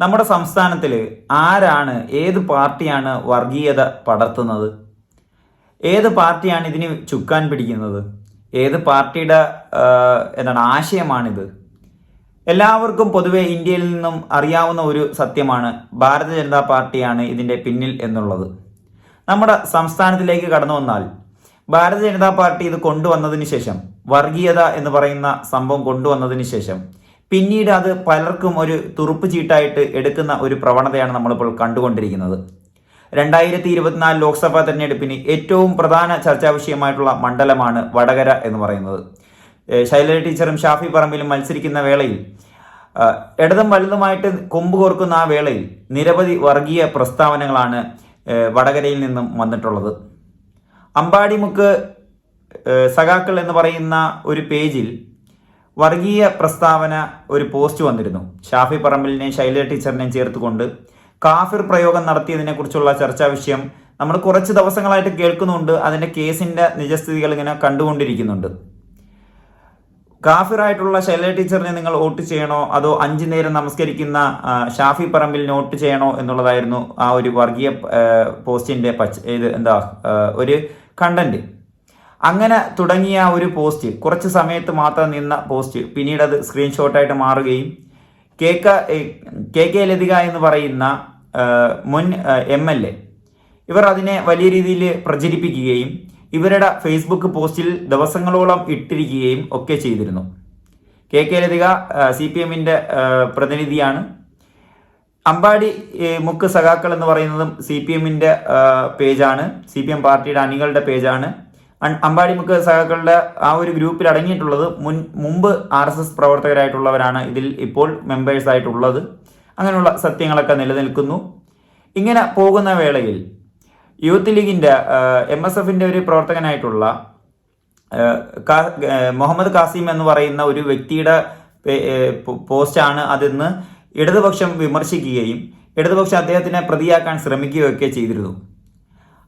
നമ്മുടെ സംസ്ഥാനത്തിൽ ആരാണ് ഏത് പാർട്ടിയാണ് വർഗീയത പടർത്തുന്നത്? ഏത് പാർട്ടിയാണ് ഇതിന് ചുക്കാൻ പിടിക്കുന്നത്? ഏത് പാർട്ടിയുടെ എന്താണ് ആശയമാണിത്? എല്ലാവർക്കും പൊതുവെ ഇന്ത്യയിൽ നിന്നും അറിയാവുന്ന ഒരു സത്യമാണ് ഭാരത ജനതാ പാർട്ടിയാണ് ഇതിന്റെ പിന്നിൽ എന്നുള്ളത്. നമ്മുടെ സംസ്ഥാനത്തിലേക്ക് കടന്നു വന്നാൽ ഭാരതീയ ജനതാ പാർട്ടി ഇത് കൊണ്ടുവന്നതിന് ശേഷം വർഗീയത എന്ന് പറയുന്ന സംഭവം കൊണ്ടുവന്നതിന് ശേഷം പിന്നീട് അത് പലർക്കും ഒരു തുറുപ്പ് ചീട്ടായിട്ട് എടുക്കുന്ന ഒരു പ്രവണതയാണ് നമ്മളിപ്പോൾ കണ്ടുകൊണ്ടിരിക്കുന്നത്. രണ്ടായിരത്തി ഇരുപത്തിനാല് ലോക്സഭാ തെരഞ്ഞെടുപ്പിന് ഏറ്റവും പ്രധാന ചർച്ചാ വിഷയമായിട്ടുള്ള മണ്ഡലമാണ് വടകര എന്ന് പറയുന്നത്. ശൈലജ ടീച്ചറും ഷാഫി പറമ്പിലും മത്സരിക്കുന്ന വേളയിൽ ഇടതും വലുതുമായിട്ട് കൊമ്പ് കോർക്കുന്ന ആ വേളയിൽ നിരവധി വർഗീയ പ്രസ്താവനകളാണ് വടകരയിൽ നിന്നും വന്നിട്ടുള്ളത്. അമ്പാടിമുക്ക് സഖാക്കൾ എന്ന് പറയുന്ന ഒരു പേജിൽ വർഗീയ പ്രസ്താവന ഒരു പോസ്റ്റ് വന്നിരുന്നു. ഷാഫി പറമ്പിലിനെയും ശൈല ടീച്ചറിനെയും ചേർത്തുകൊണ്ട് കാഫിർ പ്രയോഗം നടത്തിയതിനെക്കുറിച്ചുള്ള ചർച്ചാ വിഷയം നമ്മൾ കുറച്ച് ദിവസങ്ങളായിട്ട് കേൾക്കുന്നുണ്ട്. അതിന്റെ കേസിന്റെ നിജസ്ഥിതികൾ ഇങ്ങനെ കണ്ടുകൊണ്ടിരിക്കുന്നുണ്ട്. കാഫിറായിട്ടുള്ള ശൈല ടീച്ചറിനെ നിങ്ങൾ വോട്ട് ചെയ്യണോ? അതോ അഞ്ചു നേരം നമസ്കരിക്കുന്ന ഷാഫി പറമ്പിൽ നോട്ട് ചെയ്യണോ എന്നുള്ളതായിരുന്നു ആ ഒരു വർഗീയ പോസ്റ്റിന്റെ പച്ച ഇത് എന്താ ഒരു കണ്ടന്റ്. അങ്ങനെ തുടങ്ങിയ ഒരു പോസ്റ്റ് കുറച്ച് സമയത്ത് മാത്രം നിന്ന പോസ്റ്റ് പിന്നീട് അത് സ്ക്രീൻഷോട്ടായിട്ട് മാറുകയും കെ ക കെ ലതിക എന്ന് പറയുന്ന മുൻ എം എൽ എ ഇവർ അതിനെ വലിയ രീതിയിൽ പ്രചരിപ്പിക്കുകയും ഇവരുടെ ഫേസ്ബുക്ക് പോസ്റ്റിൽ ദിവസങ്ങളോളം ഇട്ടിരിക്കുകയും ഒക്കെ ചെയ്തിരുന്നു. K K Lathika C P എമ്മിന്റെ പ്രതിനിധിയാണ്. അമ്പാടി മുക്ക് സഖാക്കൾ എന്ന് പറയുന്നതും സി പി എമ്മിന്റെ പേജാണ്. സി പി എം പാർട്ടിയുടെ അണികളുടെ പേജാണ്. അൺ- അമ്പാടി മുക്ക് സഖാക്കളുടെ ആ ഒരു ഗ്രൂപ്പിൽ അടങ്ങിയിട്ടുള്ളത് മുൻ മുമ്പ് ആർ എസ് എസ് പ്രവർത്തകരായിട്ടുള്ളവരാണ് ഇതിൽ ഇപ്പോൾ മെമ്പേഴ്സ് ആയിട്ടുള്ളത്. അങ്ങനെയുള്ള സത്യങ്ങളൊക്കെ നിലനിൽക്കുന്നു. ഇങ്ങനെ പോകുന്ന വേളയിൽ യൂത്ത് ലീഗിന്റെ എം എസ് എഫിന്റെ ഒരു പ്രവർത്തകനായിട്ടുള്ള മുഹമ്മദ് കാസിം എന്ന് പറയുന്ന ഒരു വ്യക്തിയുടെ പോസ്റ്റാണ് അതെന്ന് ഇടതുപക്ഷം വിമർശിക്കുകയും ഇടതുപക്ഷം അദ്ദേഹത്തിനെ പ്രതിയാക്കാൻ ശ്രമിക്കുകയൊക്കെ ചെയ്തിരുന്നു.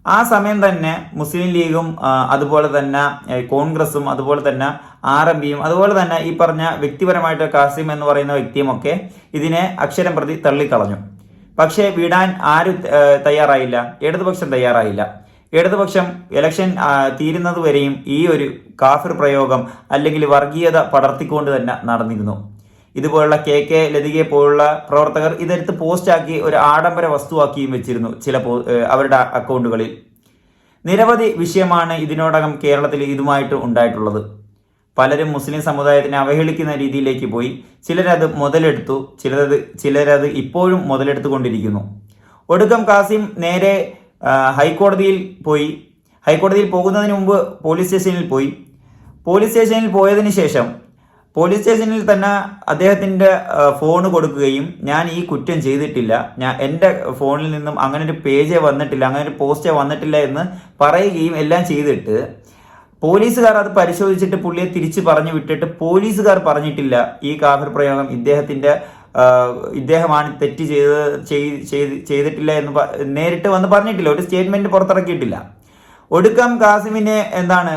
ആ സമയം തന്നെ മുസ്ലിം ലീഗും അതുപോലെ തന്നെ കോൺഗ്രസും അതുപോലെ തന്നെ ആർ എം പിയും അതുപോലെ തന്നെ ഈ പറഞ്ഞ വ്യക്തിപരമായിട്ട് കാസിം എന്ന് പറയുന്ന വ്യക്തിയുമൊക്കെ ഇതിനെ അക്ഷരം പ്രതി തള്ളിക്കളഞ്ഞു. പക്ഷേ വിടാൻ ആരും തയ്യാറായില്ല. ഇടതുപക്ഷം തയ്യാറായില്ല. ഇടതുപക്ഷം ഇലക്ഷൻ തീരുന്നതുവരെയും തീരുന്നത് വരെയും ഈ ഒരു കാഫിർ പ്രയോഗം അല്ലെങ്കിൽ വർഗീയത പടർത്തിക്കൊണ്ട് തന്നെ നടന്നിരുന്നു. ഇതുപോലുള്ള കെ കെ ലതികയെ പോലുള്ള പ്രവർത്തകർ ഇതെടുത്ത് പോസ്റ്റാക്കി ഒരു ആഡംബര വസ്തുവാക്കിയും വെച്ചിരുന്നു ചില അവരുടെ അക്കൗണ്ടുകളിൽ നിരവധി വിഷയമാണ് ഇതിനോടകം കേരളത്തിൽ ഇതുമായിട്ട് ഉണ്ടായിട്ടുള്ളത്. പലരും മുസ്ലിം സമുദായത്തിനെ അവഹേളിക്കുന്ന രീതിയിലേക്ക് പോയി. ചിലരത് മുതലെടുത്തു ചിലരത് ചിലരത് ഇപ്പോഴും മുതലെടുത്തുകൊണ്ടിരിക്കുന്നു. ഒടുക്കം കാസിം നേരെ ഹൈക്കോടതിയിൽ പോയി. ഹൈക്കോടതിയിൽ പോകുന്നതിന് മുമ്പ് പോലീസ് സ്റ്റേഷനിൽ പോയി. പോലീസ് സ്റ്റേഷനിൽ പോയതിനു ശേഷം പോലീസ് സ്റ്റേഷനിൽ തന്നെ അദ്ദേഹത്തിന്റെ ഫോൺ കൊടുക്കുകയും ഞാൻ ഈ കുറ്റം ചെയ്തിട്ടില്ല. ഞാൻ എന്റെ ഫോണിൽ നിന്നും അങ്ങനെ ഒരു പേജേ വന്നിട്ടില്ല അങ്ങനെ ഒരു പോസ്റ്റേ വന്നിട്ടില്ല എന്ന് പറയുകയും എല്ലാം ചെയ്തിട്ട് പോലീസുകാർ അത് പരിശോധിച്ചിട്ട് പുള്ളിയെ തിരിച്ചു പറഞ്ഞു വിട്ടിട്ട് പോലീസുകാർ പറഞ്ഞിട്ടില്ല ഈ കാഫിർ പ്രയോഗം ഇദ്ദേഹത്തിന്റെ ഇദ്ദേഹമാണ് തെറ്റ് ചെയ്ത് ചെയ്തിട്ടില്ല എന്ന് നേരിട്ട് വന്ന് പറഞ്ഞിട്ടില്ല ഒരു സ്റ്റേറ്റ്മെന്റ് പുറത്തിറക്കിയിട്ടില്ല. ഒടുക്കം കാസിമിനെ എന്താണ്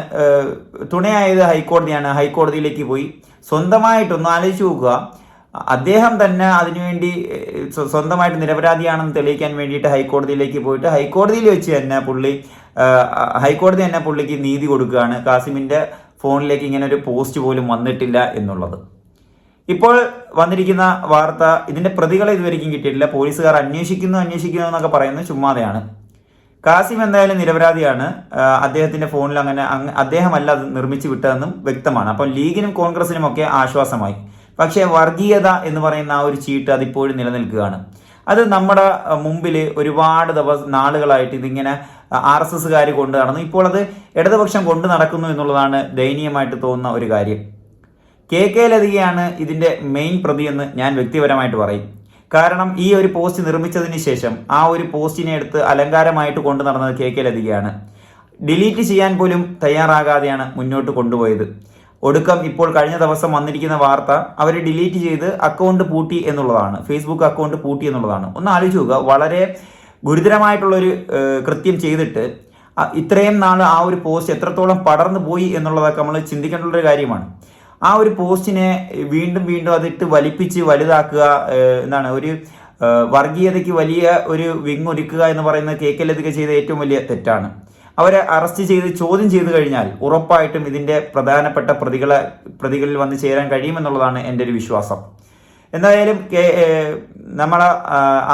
തുണയായത് ഹൈക്കോടതിയാണ്. ഹൈക്കോടതിയിലേക്ക് പോയി. സ്വന്തമായിട്ടൊന്ന് ആലോചിച്ച് നോക്കുക. അദ്ദേഹം തന്നെ അതിനുവേണ്ടി സ്വന്തമായിട്ട് നിരപരാധിയാണെന്ന് തെളിയിക്കാൻ വേണ്ടിയിട്ട് ഹൈക്കോടതിയിലേക്ക് പോയിട്ട് ഹൈക്കോടതിയിൽ വെച്ച് തന്നെ പുള്ളി ഹൈക്കോടതി തന്നെ പുള്ളിക്ക് നീതി കൊടുക്കുകയാണ്. കാസിമിന്റെ ഫോണിലേക്ക് ഇങ്ങനെ ഒരു പോസ്റ്റ് പോലും വന്നിട്ടില്ല എന്നുള്ളത്. ഇപ്പോൾ വന്നിരിക്കുന്ന വാർത്ത ഇതിന്റെ പ്രതികളെ ഇതുവരെയും കിട്ടിയിട്ടില്ല. പോലീസുകാർ അന്വേഷിക്കുന്നു അന്വേഷിക്കുന്നു എന്നൊക്കെ പറയുന്നത് ചുമ്മാതെയാണ്. കാസിം എന്തായാലും നിരപരാധിയാണ്. അദ്ദേഹത്തിന്റെ ഫോണിൽ അങ്ങനെ അങ്ങ് അദ്ദേഹമല്ല അത് നിർമ്മിച്ചു വിട്ടതെന്നും വ്യക്തമാണ്. അപ്പം ലീഗിനും കോൺഗ്രസിനും ഒക്കെ ആശ്വാസമായി. പക്ഷേ വർഗീയത എന്ന് പറയുന്ന ആ ഒരു ചീട്ട് അതിപ്പോഴും നിലനിൽക്കുകയാണ്. അത് നമ്മുടെ മുമ്പിൽ ഒരുപാട് ദിവസം നാളുകളായിട്ട് ഇതിങ്ങനെ ആർ എസ് എസ്സുകാർ കൊണ്ട് നടന്നു. ഇപ്പോൾ അത് ഇടതുപക്ഷം കൊണ്ടു നടക്കുന്നു എന്നുള്ളതാണ് ദയനീയമായിട്ട് തോന്നുന്ന ഒരു കാര്യം. കെ കെ ലതികയാണ് ഇതിന്റെ മെയിൻ പ്രതിയെന്ന് ഞാൻ വ്യക്തിപരമായിട്ട് പറയും. കാരണം ഈ ഒരു പോസ്റ്റ് നിർമ്മിച്ചതിന് ശേഷം ആ ഒരു പോസ്റ്റിനെ എടുത്ത് അലങ്കാരമായിട്ട് കൊണ്ടു നടന്നത് കെ കെ ലതികയാണ്. ഡിലീറ്റ് ചെയ്യാൻ പോലും തയ്യാറാകാതെയാണ് മുന്നോട്ട് കൊണ്ടുപോയത്. ഒടുക്കം ഇപ്പോൾ കഴിഞ്ഞ ദിവസം വന്നിരിക്കുന്ന വാർത്ത അവർ ഡിലീറ്റ് ചെയ്ത് അക്കൗണ്ട് പൂട്ടി എന്നുള്ളതാണ്. ഫേസ്ബുക്ക് അക്കൗണ്ട് പൂട്ടി എന്നുള്ളതാണ്. ഒന്ന് ആലോചിച്ച് നോക്കുക. വളരെ ഗുരുതരമായിട്ടുള്ളൊരു കൃത്യം ചെയ്തിട്ട് ഇത്രയും നാൾ ആ ഒരു പോസ്റ്റ് എത്രത്തോളം പടർന്നു പോയി എന്നുള്ളതൊക്കെ നമ്മൾ ചിന്തിക്കേണ്ട ഒരു കാര്യമാണ്. ആ ഒരു പോസ്റ്റിനെ വീണ്ടും വീണ്ടും അതിട്ട് വലിപ്പിച്ച് വലുതാക്കുക എന്നാണ് ഒരു വർഗീയതയ്ക്ക് വലിയ ഒരു വിങ് ഒരുക്കുക എന്ന് പറയുന്നത് കെ കെ ലതിക ചെയ്ത ഏറ്റവും വലിയ തെറ്റാണ്. അവരെ അറസ്റ്റ് ചെയ്ത് ചോദ്യം ചെയ്തു കഴിഞ്ഞാൽ ഉറപ്പായിട്ടും ഇതിന്റെ പ്രധാനപ്പെട്ട പ്രതികളെ പ്രതികളിൽ വന്ന് ചേരാൻ കഴിയുമെന്നുള്ളതാണ് എന്റെ ഒരു വിശ്വാസം. എന്തായാലും കെ- നമ്മളെ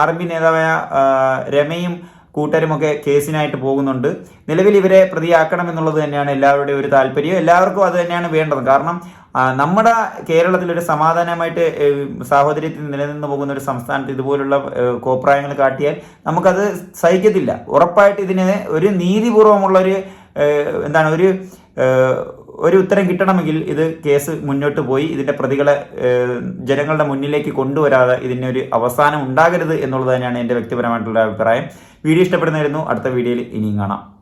ആർ എം പി നേതാവായ രമയും കൂട്ടരുമൊക്കെ കേസിനായിട്ട് പോകുന്നുണ്ട്. നിലവിൽ ഇവരെ പ്രതിയാക്കണം എന്നുള്ളത് തന്നെയാണ് എല്ലാവരുടെയും ഒരു താല്പര്യം. എല്ലാവർക്കും അത് തന്നെയാണ് വേണ്ടത്. കാരണം നമ്മുടെ കേരളത്തിൽ ഒരു സമാധാനമായിട്ട് സാഹോദര്യത്തിൽ നിലനിന്ന് പോകുന്ന ഒരു സംസ്ഥാനത്ത് ഇതുപോലുള്ള കോപ്രായങ്ങൾ കാട്ടിയാൽ നമുക്കത് സഹിക്കത്തില്ല. ഉറപ്പായിട്ട് ഇതിന് ഒരു നീതിപൂർവമുള്ള ഒരു എന്താണ് ഒരു ഒരു ഉത്തരം കിട്ടണമെങ്കിൽ ഇത് കേസ് മുന്നോട്ട് പോയി ഇതിന്റെ പ്രതികളെ ജനങ്ങളുടെ മുന്നിലേക്ക് കൊണ്ടുവരാതെ ഇതിനൊരു അവസാനം ഉണ്ടാകരുത് എന്നുള്ളത് തന്നെയാണ് എന്റെ വ്യക്തിപരമായിട്ടുള്ള അഭിപ്രായം. വീഡിയോ ഇഷ്ടപ്പെടുന്നതായിരുന്നു അടുത്ത വീഡിയോയിൽ ഇനിയും കാണാം.